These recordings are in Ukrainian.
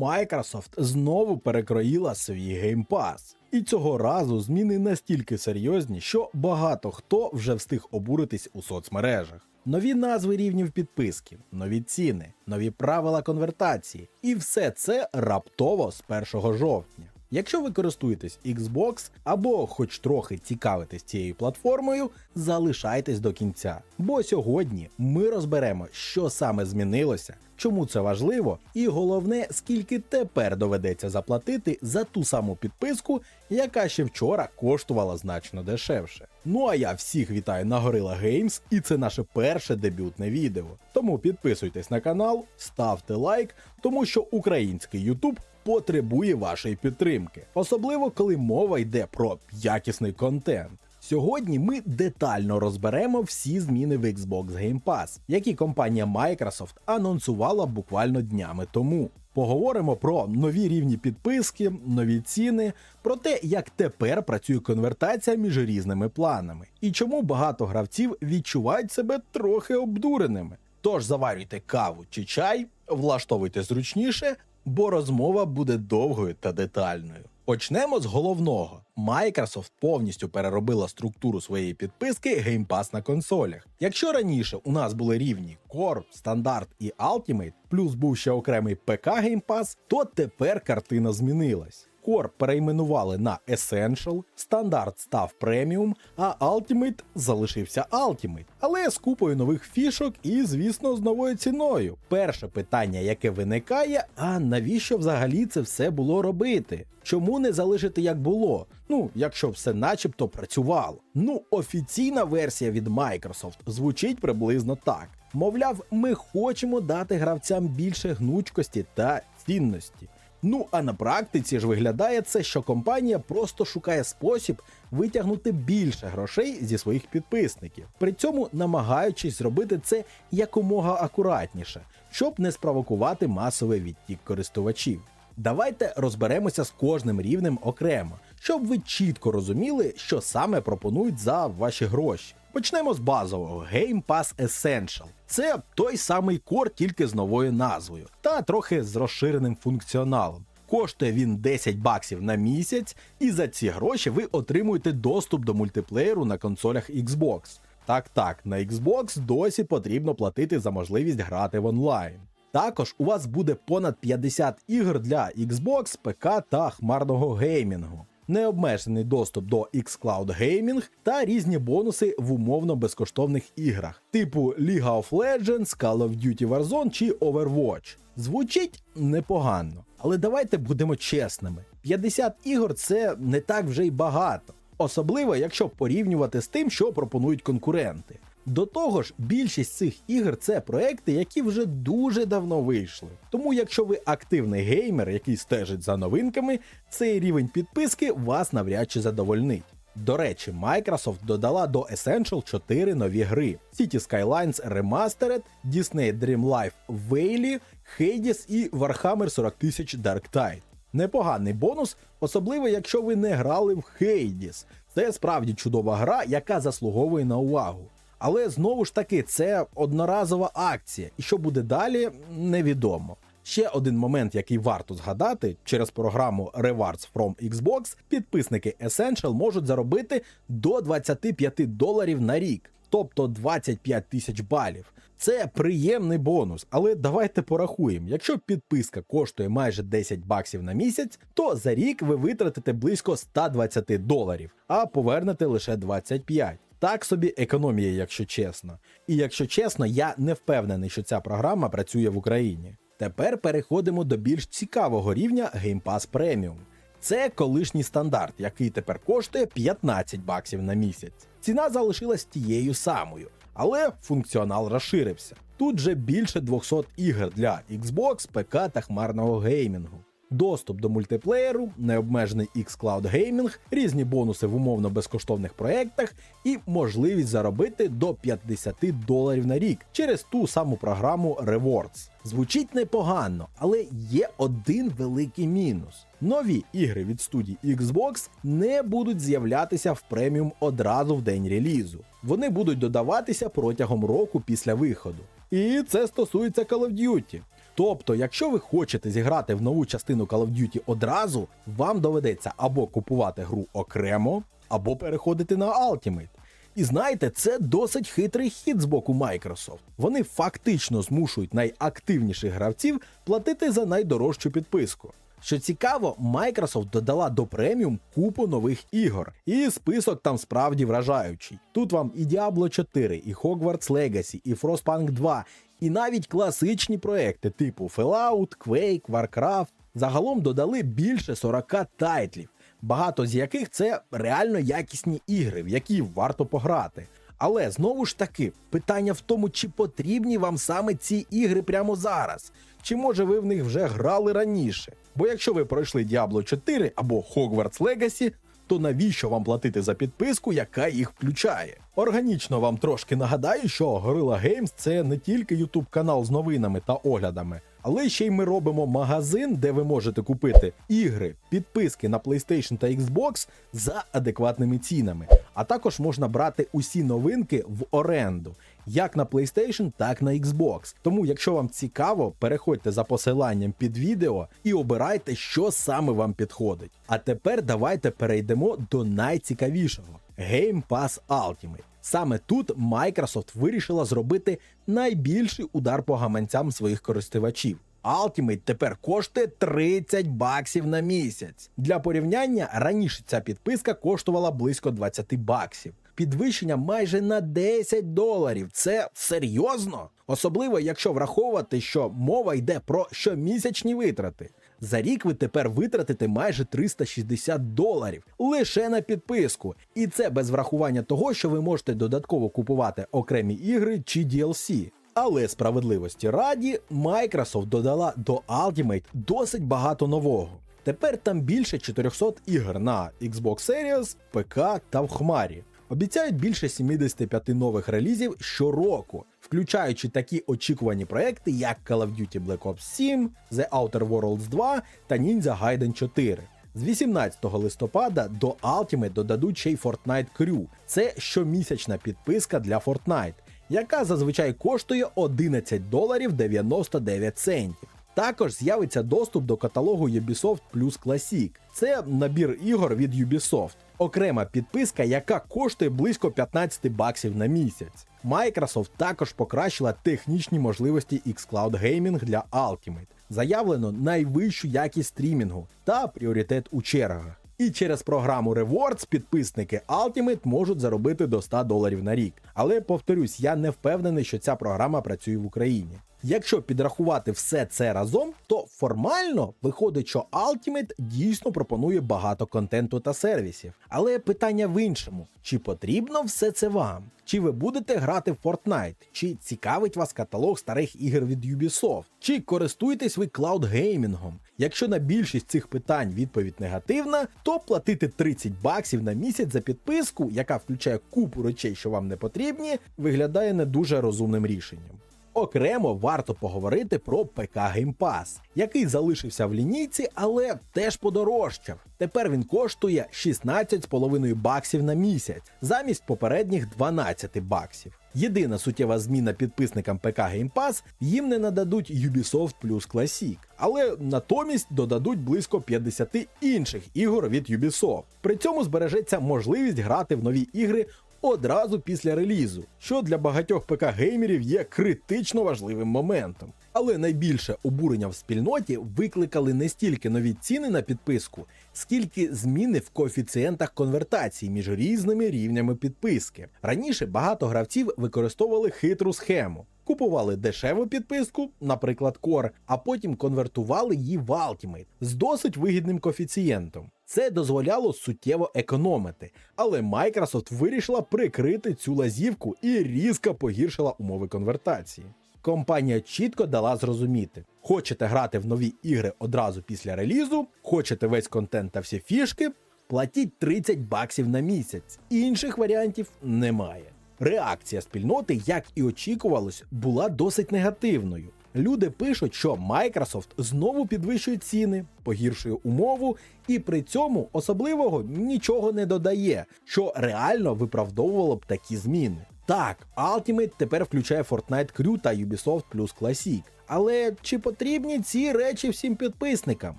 Microsoft знову перекроїла свій Pass. І цього разу зміни настільки серйозні, що багато хто вже встиг обуритись у соцмережах. Нові назви рівнів підписки, нові ціни, нові правила конвертації, і все це раптово з 1 жовтня. Якщо ви користуєтесь Xbox або хоч трохи цікавитесь цією платформою, залишайтесь до кінця. Бо сьогодні ми розберемо, що саме змінилося, чому це важливо, і головне, скільки тепер доведеться заплатити за ту саму підписку, яка ще вчора коштувала значно дешевше. Ну а я всіх вітаю на Gorilla Games, і це наше перше дебютне відео. Тому підписуйтесь на канал, ставте лайк, тому що український YouTube потребує вашої підтримки, особливо коли мова йде про якісний контент. Сьогодні ми детально розберемо всі зміни в Xbox Game Pass, які компанія Microsoft анонсувала буквально днями тому. Поговоримо про нові рівні підписки, нові ціни, про те, як тепер працює конвертація між різними планами, і чому багато гравців відчувають себе трохи обдуреними. Тож заварюйте каву чи чай, влаштовуйте зручніше, бо розмова буде довгою та детальною. Почнемо з головного. Microsoft повністю переробила структуру своєї підписки Game Pass на консолях. Якщо раніше у нас були рівні Core, Standard і Ultimate, плюс був ще окремий ПК Game Pass, то тепер картина змінилась. Core перейменували на Essential, стандарт став преміум, а Ultimate залишився Ultimate, але з купою нових фішок і, звісно, з новою ціною. Перше питання, яке виникає: а навіщо взагалі це все було робити? Чому не залишити як було? Ну, якщо все начебто працювало. Ну, офіційна версія від Microsoft звучить приблизно так. Мовляв, ми хочемо дати гравцям більше гнучкості та цінності. Ну а на практиці ж виглядає це, що компанія просто шукає спосіб витягнути більше грошей зі своїх підписників, при цьому намагаючись зробити це якомога акуратніше, щоб не спровокувати масовий відтік користувачів. Давайте розберемося з кожним рівнем окремо, щоб ви чітко розуміли, що саме пропонують за ваші гроші. Почнемо з базового Game Pass Essential. Це той самий кор, тільки з новою назвою, та трохи з розширеним функціоналом. Коштує він 10 баксів на місяць, і за ці гроші ви отримуєте доступ до мультиплеєру на консолях Xbox. Так так, на Xbox досі потрібно платити за можливість грати в онлайн. Також у вас буде понад 50 ігор для Xbox, ПК та хмарного геймінгу, необмежений доступ до xCloud Gaming та різні бонуси в умовно безкоштовних іграх, типу League of Legends, Call of Duty Warzone чи Overwatch. Звучить непогано, але давайте будемо чесними: 50 ігор це не так вже й багато, особливо якщо порівнювати з тим, що пропонують конкуренти. До того ж, більшість цих ігор це проекти, які вже дуже давно вийшли. Тому, якщо ви активний геймер, який стежить за новинками, цей рівень підписки вас навряд чи задовольнить. До речі, Microsoft додала до Essential 4 нові гри: City Skylines Remastered, Disney Dream Life Valley, Hades і Warhammer 40 000 Dark Tide. Непоганий бонус, особливо якщо ви не грали в Hades. Це справді чудова гра, яка заслуговує на увагу. Але знову ж таки, це одноразова акція, і що буде далі, невідомо. Ще один момент, який варто згадати, через програму Rewards from Xbox підписники Essential можуть заробити до 25 доларів на рік, тобто 25 тисяч балів. Це приємний бонус, але давайте порахуємо. Якщо підписка коштує майже 10 баксів на місяць, то за рік ви витратите близько 120 доларів, а повернете лише 25. Так собі економія, якщо чесно. І якщо чесно, я не впевнений, що ця програма працює в Україні. Тепер переходимо до більш цікавого рівня Game Pass Premium. Це колишній стандарт, який тепер коштує 15 баксів на місяць. Ціна залишилась тією самою, але функціонал розширився. Тут же більше 200 ігор для Xbox, ПК та хмарного геймінгу. Доступ до мультиплеєру, необмежений xCloud Gaming, різні бонуси в умовно безкоштовних проєктах і можливість заробити до 50 доларів на рік через ту саму програму Rewards. Звучить непогано, але є один великий мінус. Нові ігри від студії Xbox не будуть з'являтися в преміум одразу в день релізу. Вони будуть додаватися протягом року після виходу. І це стосується Call of Duty. Тобто, якщо ви хочете зіграти в нову частину Call of Duty одразу, вам доведеться або купувати гру окремо, або переходити на Ultimate. І знаєте, це досить хитрий хід з боку Microsoft. Вони фактично змушують найактивніших гравців платити за найдорожчу підписку. Що цікаво, Microsoft додала до преміум купу нових ігор, і список там справді вражаючий. Тут вам і Diablo 4, і Hogwarts Legacy, і Frostpunk 2, і навіть класичні проекти типу Fallout, Quake, Warcraft. Загалом додали більше 40 тайтлів, багато з яких це реально якісні ігри, в які варто пограти. Але знову ж таки, питання в тому, чи потрібні вам саме ці ігри прямо зараз, чи може ви в них вже грали раніше. Бо якщо ви пройшли Diablo 4 або Hogwarts Legacy, то навіщо вам платити за підписку, яка їх включає? Органічно вам трошки нагадаю, що Gorilla Games це не тільки YouTube канал з новинами та оглядами, але ще й ми робимо магазин, де ви можете купити ігри, підписки на PlayStation та Xbox за адекватними цінами. А також можна брати усі новинки в оренду, як на PlayStation, так на Xbox. Тому, якщо вам цікаво, переходьте за посиланням під відео і обирайте, що саме вам підходить. А тепер давайте перейдемо до найцікавішого Game Pass Ultimate. Саме тут Microsoft вирішила зробити найбільший удар по гаманцям своїх користувачів. Ultimate тепер коштує 30 баксів на місяць. Для порівняння раніше ця підписка коштувала близько 20 баксів. Підвищення майже на 10 доларів. Це серйозно? Особливо, якщо враховувати, що мова йде про щомісячні витрати. За рік ви тепер витратите майже 360 доларів лише на підписку. І це без врахування того, що ви можете додатково купувати окремі ігри чи DLC. Але справедливості раді, Microsoft додала до Ultimate досить багато нового. Тепер там більше 400 ігор на Xbox Series, ПК та в Хмарі. Обіцяють більше 75 нових релізів щороку, включаючи такі очікувані проекти, як Call of Duty Black Ops 7, The Outer Worlds 2 та Ninja Gaiden 4. З 18 листопада до Ultimate додадуть ще й Fortnite Crew. Це щомісячна підписка для Fortnite, яка зазвичай коштує 11 доларів 99 центів. Також з'явиться доступ до каталогу Ubisoft Plus Classic. Це набір ігор від Ubisoft. Окрема підписка, яка коштує близько 15 баксів на місяць. Microsoft також покращила технічні можливості xCloud Gaming для Ultimate. Заявлено найвищу якість стрімінгу та пріоритет у чергах. І через програму Rewards підписники Ultimate можуть заробити до 100 доларів на рік. Але повторюсь, я не впевнений, що ця програма працює в Україні. Якщо підрахувати все це разом, то формально виходить, що Ultimate дійсно пропонує багато контенту та сервісів. Але питання в іншому: чи потрібно все це вам? Чи ви будете грати в Fortnite? Чи цікавить вас каталог старих ігор від Ubisoft? Чи користуєтесь ви клаудгеймінгом? Якщо на більшість цих питань відповідь негативна, то платити 30 баксів на місяць за підписку, яка включає купу речей, що вам не потрібні, виглядає не дуже розумним рішенням. Окремо варто поговорити про ПК Game Pass, який залишився в лінійці, але теж подорожчав. Тепер він коштує 16,5 баксів на місяць, замість попередніх 12 баксів. Єдина суттєва зміна підписникам ПК Game Pass їм не нададуть Ubisoft Plus Classic, але натомість додадуть близько 50 інших ігор від Ubisoft. При цьому збережеться можливість грати в нові ігри одразу після релізу, що для багатьох ПК-геймерів є критично важливим моментом. Але найбільше обурення в спільноті викликали не стільки нові ціни на підписку, скільки зміни в коефіцієнтах конвертації між різними рівнями підписки. Раніше багато гравців використовували хитру схему. Купували дешеву підписку, наприклад, Core, а потім конвертували її в Ultimate з досить вигідним коефіцієнтом. Це дозволяло суттєво економити, але Microsoft вирішила прикрити цю лазівку і різко погіршила умови конвертації. Компанія чітко дала зрозуміти: хочете грати в нові ігри одразу після релізу, хочете весь контент та всі фішки, платіть 30 баксів на місяць. Інших варіантів немає. Реакція спільноти, як і очікувалось, була досить негативною. Люди пишуть, що Microsoft знову підвищує ціни, погіршує умову і при цьому особливого нічого не додає, що реально виправдовувало б такі зміни. Так, Ultimate тепер включає Fortnite Crew та Ubisoft Plus Classic, Але чи потрібні ці речі всім підписникам?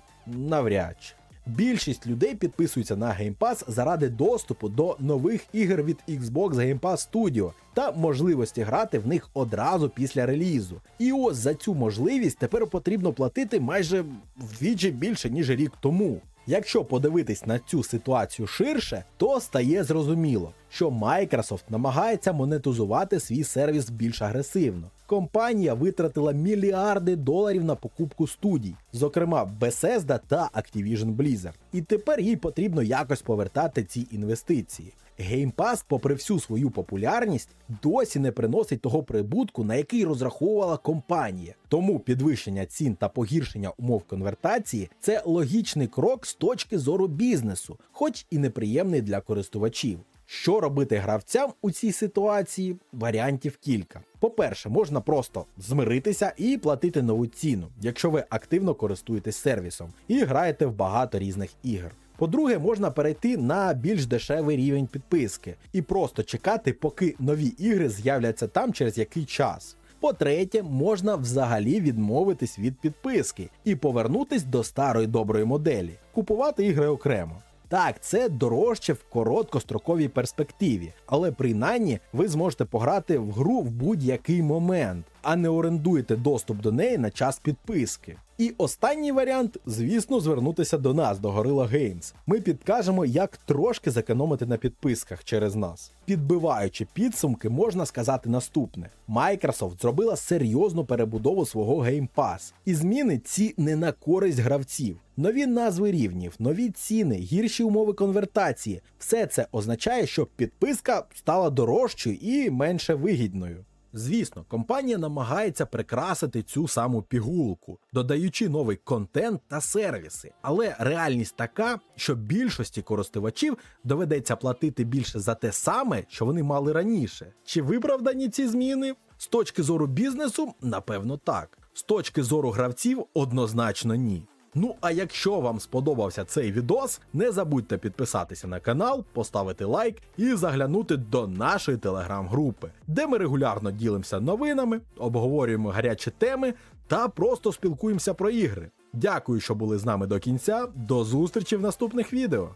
Навряд чи. Більшість людей підписуються на Game Pass заради доступу до нових ігор від Xbox Game Pass Studio та можливості грати в них одразу після релізу. І ось за цю можливість тепер потрібно платити майже вдвічі більше, ніж рік тому. Якщо подивитись на цю ситуацію ширше, то стає зрозуміло, що Microsoft намагається монетизувати свій сервіс більш агресивно. Компанія витратила мільярди доларів на покупку студій, зокрема Bethesda та Activision Blizzard. І тепер їй потрібно якось повертати ці інвестиції. Game Pass, попри всю свою популярність, досі не приносить того прибутку, на який розраховувала компанія. Тому підвищення цін та погіршення умов конвертації це логічний крок з точки зору бізнесу, хоч і неприємний для користувачів. Що робити гравцям у цій ситуації? Варіантів кілька. По-перше, можна просто змиритися і платити нову ціну, якщо ви активно користуєтесь сервісом і граєте в багато різних ігор. По-друге, можна перейти на більш дешевий рівень підписки і просто чекати, поки нові ігри з'являться там через який час. По-третє, можна взагалі відмовитись від підписки і повернутись до старої доброї моделі, купувати ігри окремо. Так, це дорожче в короткостроковій перспективі, але принаймні ви зможете пограти в гру в будь-який момент, а не орендуєте доступ до неї на час підписки. І останній варіант, звісно, звернутися до нас, до Gorilla Games. Ми підкажемо, як трошки зекономити на підписках через нас. Підбиваючи підсумки, можна сказати наступне: Microsoft зробила серйозну перебудову свого Game Pass, і зміни ці не на користь гравців. Нові назви рівнів, нові ціни, гірші умови конвертації все це означає, що підписка стала дорожчою і менше вигідною. Звісно, компанія намагається прикрасити цю саму пігулку, додаючи новий контент та сервіси. Але реальність така, що більшості користувачів доведеться платити більше за те саме, що вони мали раніше. Чи виправдані ці зміни? З точки зору бізнесу, напевно, так. З точки зору гравців, однозначно ні. Ну а якщо вам сподобався цей відос, не забудьте підписатися на канал, поставити лайк і заглянути до нашої телеграм-групи, де ми регулярно ділимося новинами, обговорюємо гарячі теми та просто спілкуємося про ігри. Дякую, що були з нами до кінця. До зустрічі в наступних відео.